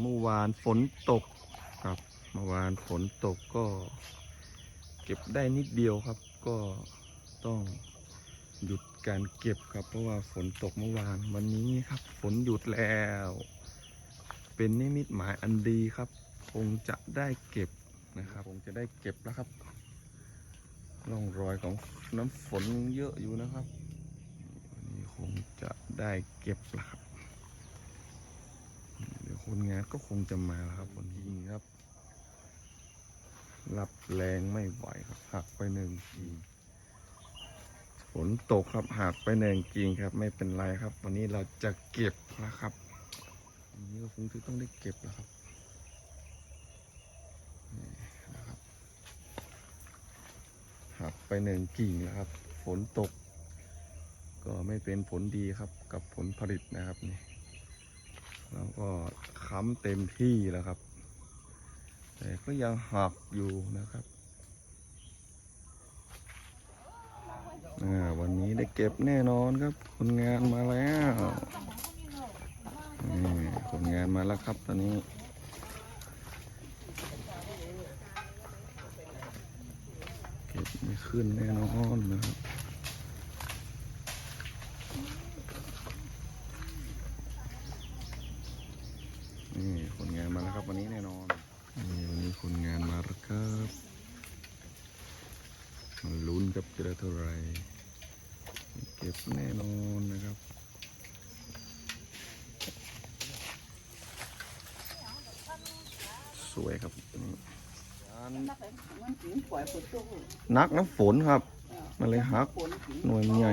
เมื่อวานฝนตกครับเมื่อวานฝนตกก็ เก็บได้นิดเดียวครับ ก็ต้องหยุดการเก็บครับ เพราะว่าฝนตกเมื่อวานวันนี้ครับ ฝนหยุดแล้ว เป็นนิมิตหมายอันดีครับ คงจะได้เก็บนะครับ คงจะได้เก็บแล้วครับร่องรอยของน้ำฝนเยอะอยู่นะครับวันนี้คงจะได้เก็บแล้วครับ คนงานก็คงจะมาแล้วครับคนยิงครับ รับแรงไม่ไหวครับหักไปหนึ่งกิ่งฝนตกครับหักไปหนึ่งกิ่งครับ ไม่เป็นไรครับ วันนี้เราจะเก็บนะครับวันนี้ก็คงจะต้องได้เก็บแล้วครับนี่นะครับหักไปหนึ่งกิ่งแล้วครับ ฝนตก ก็ไม่เป็นผลดีครับกับผลผลิตนะครับนี่ แล้วก็ค้ำเต็มที่แล้วครับ แต่ก็ยังหักอยู่นะครับวันนี้ได้เก็บแน่นอนครับคนงานมาแล้วนี่คนงานมาแล้วครับตอนนี้เก็บไม่ขึ้นแน่นอนนะครับ นี่คนงานมาแล้วครับวันนี้แน่นอนนี่วันนี้คนงานมาแล้วครับมาลุ้นกับจะได้เท่าไหรเก็บแน่นอนนะครับสวยครับนี่นักน้ำฝนครับ มันเลยหักหน่วยมันใหญ่